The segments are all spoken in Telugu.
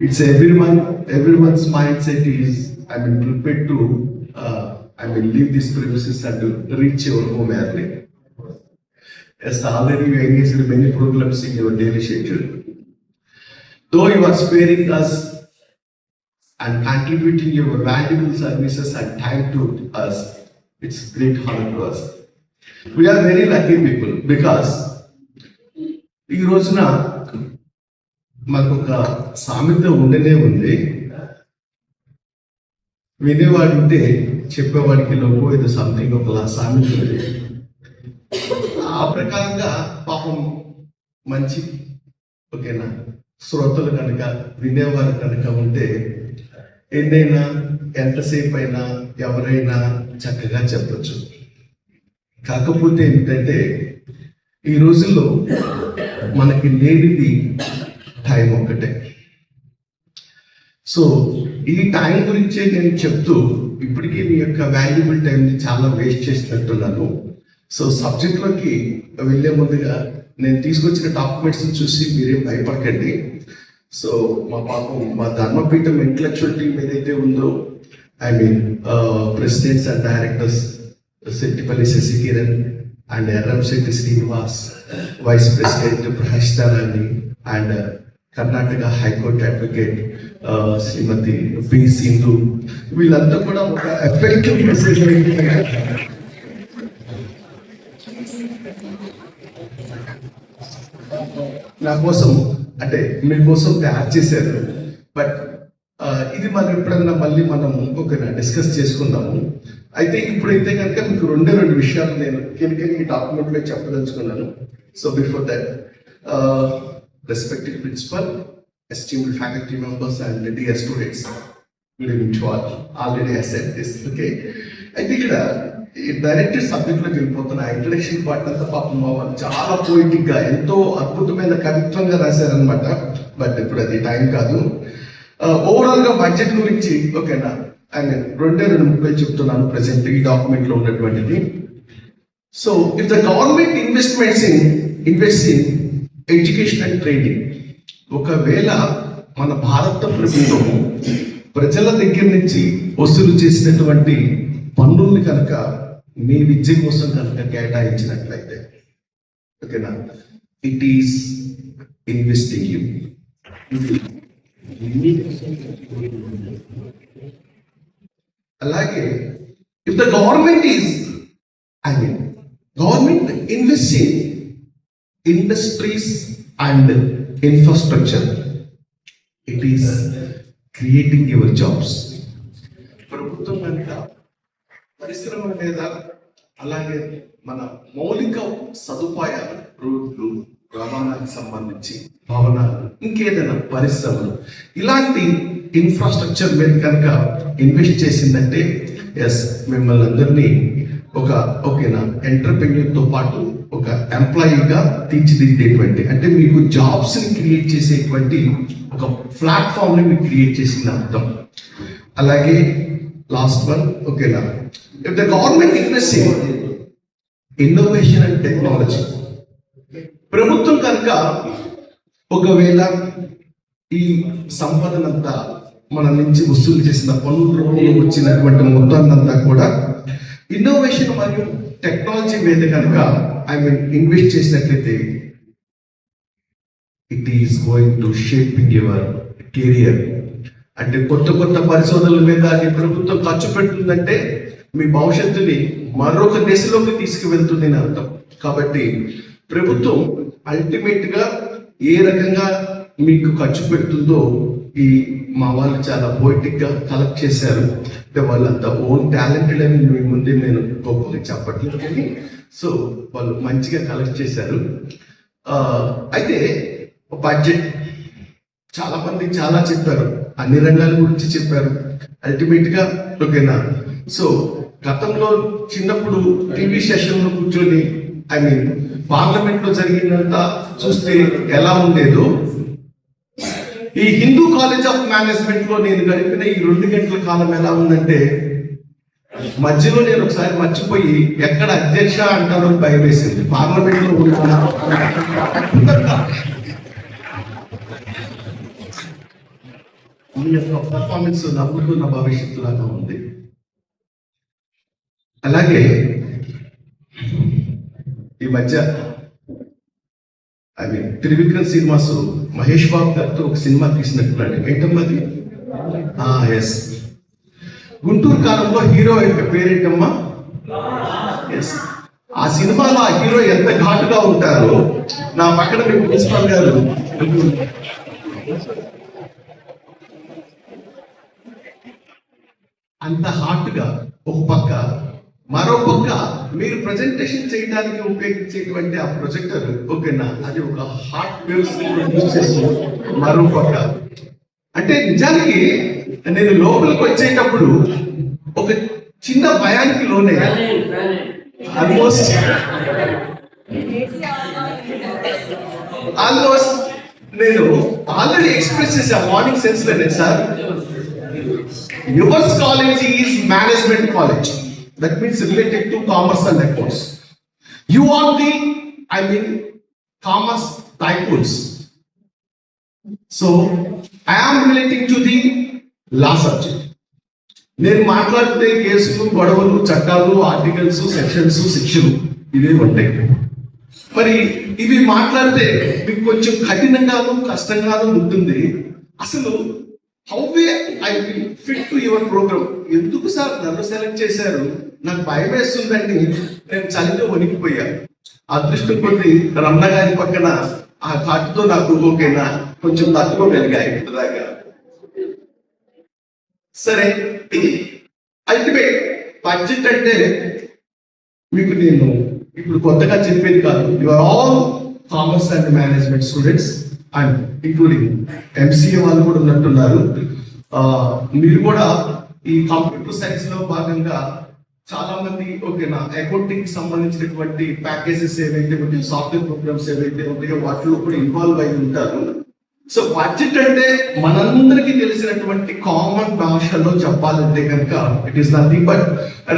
It's everyone, everyone's mindset is, I mean, prepared to, uh, I mean, leave these premises and to reach your home early. Yes, already you engaged in many programs in your daily schedule. Though you are sparing us and contributing your valuable services and time to us, it's great honor to us. We are very lucky people because ఈ రోజున మనకు ఒక సామెత ఉండనే ఉంది. వినేవాడు ఉంటే చెప్పేవాడికి లోపు ఏదో సంథింగ్ ఒకలా సామెత ఉంది. ఆ ప్రకారంగా పాపం మంచి ఓకేనా? శ్రోతలు కనుక వినేవారు కనుక ఉంటే ఎన్నైనా ఎంతసేపు అయినా ఎవరైనా చక్కగా చెప్పచ్చు. కాకపోతే ఏంటంటే ఈ రోజుల్లో మనకి లేనిది టైం ఒక్కటే. సో ఈ టైం గురించే నేను చెప్తూ ఇప్పటికీ మీ యొక్క వాల్యుబుల్ టైంని చాలా వేస్ట్ చేసినట్టున్నాను. సో సబ్జెక్ట్లోకి వెళ్ళే ముందుగా నేను తీసుకొచ్చిన డాక్యుమెంట్స్ చూసి మీరేం భయపడకండి. సో మా పాపం మా ధర్మపీఠం ఇంటలెక్చువల్ టీం ఏదైతే ఉందో I mean presidents and directors Settipalli Sasikiran and Erramsetti Srinivas vice president Prahastarani and Karnataka high court advocate Shrimati P Sindhu. వీళ్ళంతా కూడా ఒక ఎఫెక్టివ్ మెసేజ్ నా కోసం అంటే మీకోసం తయారు చేశారు. బట్ ఇది మనం ఎప్పుడన్నా మళ్ళీ మనం ఒక డిస్కస్ చేసుకుందాము. అయితే ఇప్పుడైతే కనుక మీకు రెండే రెండు విషయాలు నేను కనుక ఈ డాక్యుమెంట్లో చెప్పదలుచుకున్నాను. So before that respective principal esteemed faculty members, and dear students. Good evening to all already I set this okay అయితే ఇక్కడ డైరెక్ట్ సబ్జెక్ట్లోకి వెళ్ళిపోతున్న ఇంట్రడక్షన్ పార్ట్ అంతా పాపం మా వాళ్ళు చాలా పోయిటిక్గా ఎంతో అద్భుతమైన కవిత్వంగా రాశారనమాట బట్ ఇప్పుడు అది టైం కాదు. Uh, ఓవరాల్గా బడ్జెట్ గురించి ఓకేనా అండ్ రెండే రెండు ముక్కలు చెప్తున్నాను ప్రజెంట్ ఈ డాక్యుమెంట్లో ఉన్నటువంటిది. So if the government investments in invest in education and training ఒకవేళ మన భారత ప్రభుత్వం ప్రజల దగ్గర నుంచి వసూలు చేసినటువంటి పన్నుల్ని కనుక మీ విద్య కోసం కనుక కేటాయించినట్లయితే ఓకేనా? ఇట్ ఈస్ ఇన్వెస్టింగ్ యూ అలాగే if the government is I mean government investing industries and infrastructure it is creating your jobs ప్రభుత్వం కనుక పరిశ్రమల మీద అలాగే మన మౌలిక సదుపాయాలు రోడ్లు రవాణాకి సంబంధించి భవనాలు ఇంకేదైనా పరిశ్రమలు. ఇలాంటి ఇన్ఫ్రాస్ట్రక్చర్ మీద కనుక ఇన్వెస్ట్ చేసిందంటే ఎస్ మిమ్మల్ని అందరినీ ఒక ఓకేనా ఎంటర్ప్రెన్యూర్తో పాటు ఒక ఎంప్లాయీగా తీర్చిదిద్దేటువంటి అంటే మీకు జాబ్స్ని క్రియేట్ చేసేటువంటి ఒక ప్లాట్ఫామ్ని మీకు క్రియేట్ చేసింది అర్థం. అలాగే లాస్ట్ వన్ ఓకేనా if the government invest in innovation and technology ప్రభుత్వం కనుక ఒకవేళ ఈ సంపదనంతా మన నుంచి వసూలు చేసిన పన్నుల రూపంలో వచ్చినటువంటి మొత్తాన్నంతా కూడా ఇన్నోవేషన్ మరియు టెక్నాలజీ మీద కనుక ఐ మీన్ ఇన్వెస్ట్ చేసినట్లయితే it is going to shape your career అంటే కొత్త కొత్త పరిశోధనల మీద మీ ప్రభుత్వం ఖర్చు పెడుతుందంటే మీ భవిష్యత్తుని మరొక దిశలోకి తీసుకువెళ్తుంది అని అర్థం. కాబట్టి ప్రభుత్వం అల్టిమేట్గా ఏ రకంగా మీకు ఖర్చు పెడుతుందో ఈ మా వాళ్ళు చాలా పోయిటిక్గా కలెక్ట్ చేశారు. అంటే వాళ్ళంతా ఓన్ టాలెంటెడ్ అని మీ ముందే నేను గొప్పగా చెప్పట్లేదు. కానీ సో వాళ్ళు మంచిగా కలెక్ట్ చేశారు. అయితే బడ్జెట్ చాలా మంది చాలా చెప్పారు. అన్ని రంగాల గురించి చెప్పారు. అల్టిమేట్గా ఓకేనా సో గతంలో చిన్నప్పుడు టీవీ సెషన్లో కూర్చొని ఐ మీన్ పార్లమెంట్లో జరిగినంత చూస్తే ఎలా ఉండేదో ఈ హిందూ కాలేజ్ ఆఫ్ మేనేజ్మెంట్లో నేను గడిపిన ఈ రెండు గంటల కాలం ఎలా ఉందంటే మధ్యలో నేను ఒకసారి మర్చిపోయి ఎక్కడ అధ్యక్ష అంటారో భయం వేసింది. పార్లమెంట్లో మీ యొక్క పర్ఫార్మెన్స్ నవ్వుతున్న భవిష్యత్తు లాగా ఉంది. అలాగే ఈ మధ్య I mean Trivikram cinemas Mahesh Babu గారితో ఒక సినిమా తీసినట్టున్నాడు ఏంటమ్మది? అది ఎస్ గుంటూరు కాలంలో హీరో యొక్క పేరేంటమ్మా? ఎస్ ఆ సినిమాలో ఆ హీరో ఎంత ఘాటుగా ఉంటారో నా పక్కన మీ గారు అంత హాట్గా ఒక పక్క మరో పక్క మీరు ప్రజెంటేషన్ చేయడానికి ఉపయోగించేటువంటి ఆ ప్రొజెక్టర్ ఓకేనా అది ఒక హార్ట్ వేవ్స్ మరో పక్క అంటే నిజానికి నేను లోపలికి వచ్చేటప్పుడు ఒక చిన్న భయానికి లోనే ఆల్మోస్ట్ ఆల్మోస్ట్ నేను ఆల్రెడీ ఎక్స్ప్రెస్ చేసా morning సెన్స్లోనే sir. Yours college is management college that means related to commerce and accounts you are the I mean commerce tycoons so I am relating to the law subject నేను మాట్లాడితే కేసులు గొడవలు చట్టాలు ఆర్టికల్స్ సెక్షన్స్ శిక్షలు ఇవే ఉంటాయి. మరి ఇవి మాట్లాడితే మీకు కొంచెం కఠినంగాను కష్టంగాను ఉంటుంది. అసలు how way I fit to your program ఎందుకు సార్ నన్ను సెలెక్ట్ చేశారు? నాకు భయం వేస్తుందండి. నేను చలితో వణికిపోయాను అదృష్టం కొద్ది రమణ గారి పక్కన ఆ ఘాటుతో నాకు ఓకేనా కొంచెం తట్టుకోగలిగాయి ఇప్పటిదాకా. సరే అయితే బడ్జెట్ అంటే మీకు నేను ఇప్పుడు కొత్తగా చెప్పేది కాదు. You are all commerce and management students and including MCA వాళ్ళు కూడా ఉన్నట్టున్నారు. మీరు కూడా ఈ కంప్యూటర్ సైన్స్లో భాగంగా చాలా మంది ఓకేనా అకౌంటింగ్ సంబంధించినటువంటి ప్యాకేజెస్ ఏవైతే ఉంటాయో సాఫ్ట్వేర్ ప్రోగ్రామ్స్ ఏవైతే ఉంటాయో వాటిలో కూడా ఇన్వాల్వ్ అయి ఉంటారు. సో బడ్జెట్ అంటే మనందరికీ తెలిసినటువంటి కామన్ భాషలో చెప్పాలంటే కనుక it is nothing but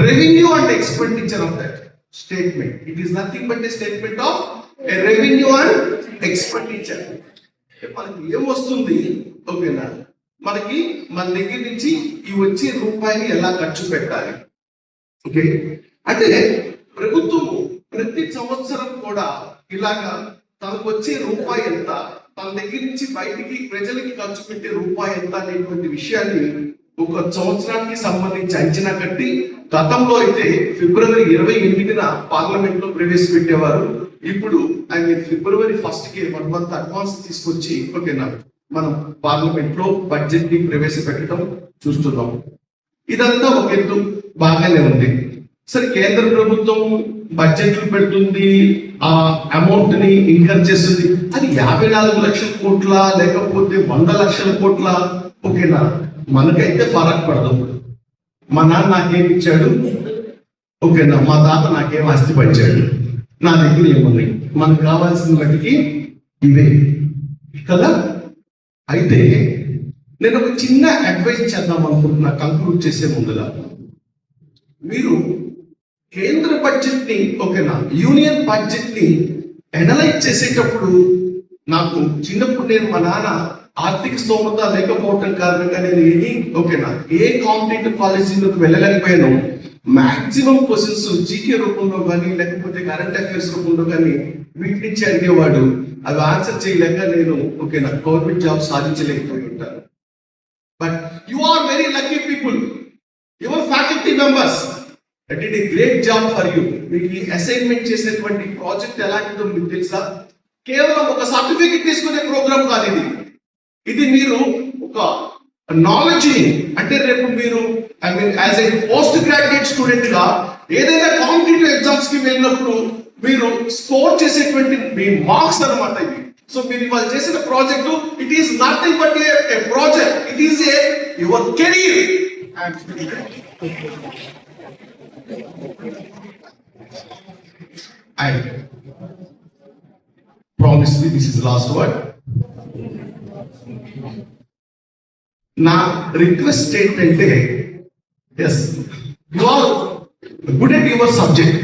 revenue and expenditure of that statement it is nothing but a statement of revenue and expenditure మనకి ఏమొస్తుంది ఓకేనా? మనకి మన దగ్గర నుంచి ఈ వచ్చే రూపాయిని ఎలా ఖర్చు పెట్టాలి? ఓకే? అంటే ప్రభుత్వం ప్రతి సంవత్సరం కూడా ఇలాగా తనకు వచ్చే రూపాయి ఎంత తన దగ్గర నుంచి బయటికి ప్రజలకి ఖర్చు పెట్టే రూపాయి ఎంత అనేటువంటి విషయాన్ని ఒక సంవత్సరానికి సంబంధించి అంచనా కట్టి గతంలో అయితే ఫిబ్రవరి ఇరవై ఎనిమిదిన పార్లమెంట్లో ప్రవేశపెట్టేవారు. ఇప్పుడు ఐ మీన్ ఫిబ్రవరి ఫస్ట్కి వన్ మంత్ అడ్వాన్స్ తీసుకొచ్చి ఓకేనా మనం పార్లమెంట్లో బడ్జెట్ని ప్రవేశపెట్టడం చూస్తున్నాం. ఇదంతా ఒక ఎత్తు బాగానే ఉంది. సరే కేంద్ర ప్రభుత్వం బడ్జెట్లు పెడుతుంది ఆ అమౌంట్ని ఇన్కమ్ చేస్తుంది. అది యాభై నాలుగు లక్షల కోట్ల లేకపోతే వంద లక్షల కోట్ల? ఓకేనా? మనకైతే ఫరక్ పడదు. మా నాన్న నాకేం ఇచ్చాడు? ఓకేనా? మా తాత నాకేం ఆస్తి పంచాడు. నా దగ్గర ఏమున్నాయి? మనకు కావాల్సిన వాటికి ఇవే. కదా? అయితే నేను ఒక చిన్న అడ్వైస్ చేద్దాం అనుకుంటున్నా కంక్లూడ్ చేసే ముందుగా. మీరు కేంద్ర బడ్జెట్ని ఓకేనా? యూనియన్ బడ్జెట్ని చేసేటప్పుడు నాకు చిన్నప్పుడు నేను మా నాన్న ఆర్థిక స్తోమత లేకపోవటం కారణంగా నేను ఏది ఓకేనా? ఏ కాంపిటేటివ్ కాలేజీలోకి వెళ్ళలేకపోయాను. మాక్సిమం క్వశ్చన్స్ జీకే రూపంలో కానీ లేకపోతే కరెంట్ అఫైర్స్ రూపంలో కానీ వీటి నుంచి అడిగేవాడు. అవి ఆన్సర్ చేయలేక నేను ఓకేనా గవర్నమెంట్ జాబ్ సాధించలేకపోయి ఉంటాను. But you are very lucky people your faculty members that it great job for you మీకు ఈ అసైన్మెంట్ చేసినటువంటి ప్రాజెక్ట్ ఎలాంటిదో మీకు తెలుసా? కేవలం ఒక సర్టిఫికెట్ తీసుకునే ప్రోగ్రామ్ కాదు ఇది. ఇది మీరు ఒక నాలెడ్జ్ అంటే రేపు మీరు I mean as a post graduate స్టూడెంట్గా ఏదైనా కాంపిటేటివ్ ఎగ్జామ్స్కి వెళ్ళినప్పుడు మీరు స్కోర్ చేసేటువంటి మీ మార్క్స్ అనమాట ఇవి. సో మీరు ఇవాళ చేసిన project it is nothing but a project it is a your career and promise me this is last word నా రిక్వెస్ట్ ఏంటంటే yes you are good at your subject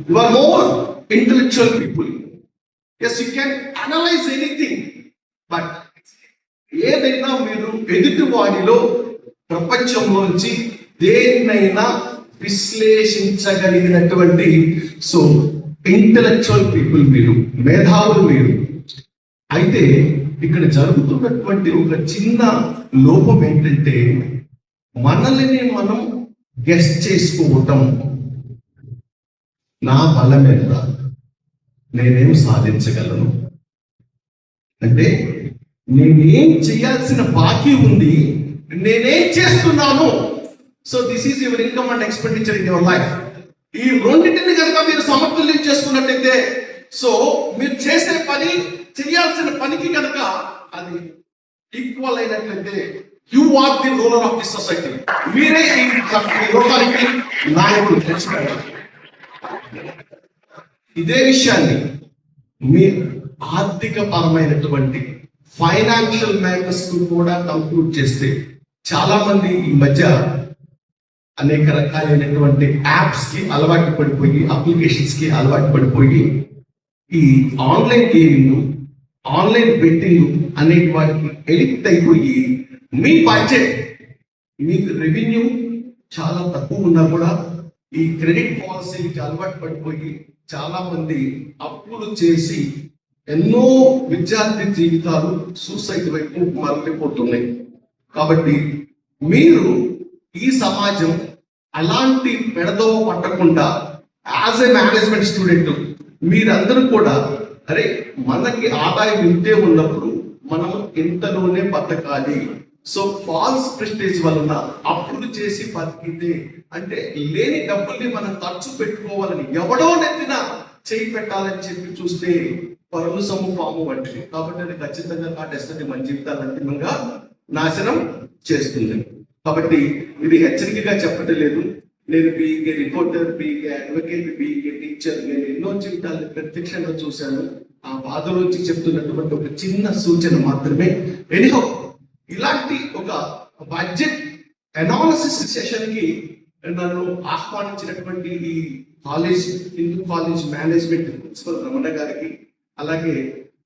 you are more intellectual people yes you can analyse anything but ఏదైనా మీరు ఎదుటి వాడిలో ప్రపంచంలోంచి దేన్నైనా విశ్లేషించగలిగినటువంటి సో ఇంటలెక్చువల్ పీపుల్ మీరు మేధావులు మీరు. అయితే ఇక్కడ జరుగుతున్నటువంటి ఒక చిన్న లోపం ఏంటంటే మనల్ని మనం గెస్ట్ చేసుకోవటం. నా బలం ఎంత? నేనేం సాధించగలను? అంటే నేనేం చేయాల్సిన బాకీ ఉంది నేనేం చేస్తున్నాను? So this is your income and expenditure in your life ఈ రెండింటిని కనుక మీరు సమతుల్యం చేసుకున్నట్టయితే సో మీరు చేసే పని చేయాల్సిన పనికి కనుక అది ఈక్వల్ అయినట్లయితే you are the ruler of the society మీరే ఈ లోకానికి నాయకుడు తెలుసుకోండి ఇదే విషయాన్ని మీ ఆర్థిక పరమైనటువంటి ఫైనాన్షియల్ మ్యాటర్స్కు కూడా కంక్లూడ్ చేస్తే చాలా మంది ఈ మధ్య అనేక రకాలైనటువంటి యాప్స్కి అలవాటు పడిపోయి అప్లికేషన్స్కి అలవాటు పడిపోయి ఈ ఆన్లైన్ గేమింగ్ ఆన్లైన్ బెట్టింగ్ అనేటి వాటికి ఎడిక్ట్ అయిపోయి మీ బడ్జెట్ మీకు రెవెన్యూ చాలా తక్కువ ఉన్నా కూడా ఈ క్రెడిట్ పాలసీకి అలవాటు పడిపోయి చాలా మంది అప్పులు చేసి ఎన్నో విద్యార్థి జీవితాలు సూసైడ్ వైపు మరలిపోతున్నాయి. కాబట్టి మీరు ఈ సమాజం అలాంటి పెడదోవ పట్టకుండా యాజ్ ఎ మేనేజ్మెంట్ స్టూడెంట్ మీరందరూ కూడా అరే మనకి ఆదాయం ఇంతే ఉన్నప్పుడు మనం ఇంతలోనే బతకాలి. సో ఫాల్స్ ప్రెస్టేజ్ వలన అప్పులు చేసి బతికితే అంటే లేని డబ్బుల్ని మనం ఖర్చు పెట్టుకోవాలని ఎవడో నెత్తిన చేయి పెట్టాలని చెప్పి చూస్తే పరులు సొమ్ము పాము వంటిది. కాబట్టి అది ఖచ్చితంగా కాటేస్తుంది మన జీవితాన్ని అంతిమంగా నాశనం చేస్తుంది. కాబట్టి ఇది హెచ్చరికగా చెప్పటం లేదు. నేను బీఈకే రిపోర్టర్ బీఈకే అడ్వకేట్ బీఈకే టీచర్ నేను ఎన్నో జీవితాలను ప్రత్యక్షంగా చూశాను. ఆ బాధలోంచి చెప్తున్నటువంటి ఒక చిన్న సూచన మాత్రమే. ఎనిహో ఇలాంటి ఒక బడ్జెట్ అనాలసిస్ సెషన్కి నన్ను ఆహ్వానించినటువంటి ఈ college Hindu college management principal Ramana గారికి అలాగే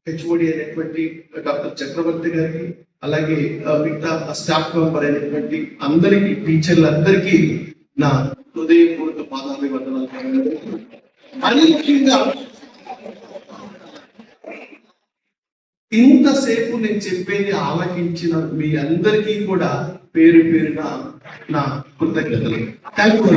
హెచ్ఓడి అయినటువంటి డాక్టర్ చక్రవర్తి గారికి అలాగే మిగతా స్టాఫ్ మెంబర్ అయినటువంటి అందరికీ టీచర్లందరికీ నా హృదయపూర్వక పాదాభివందనాలు. మరీ ముఖ్యంగా ఇంతసేపు నేను చెప్పేది ఆలకించిన మీ అందరికీ కూడా పేరు పేరున నా కృతజ్ఞతలు. Thank you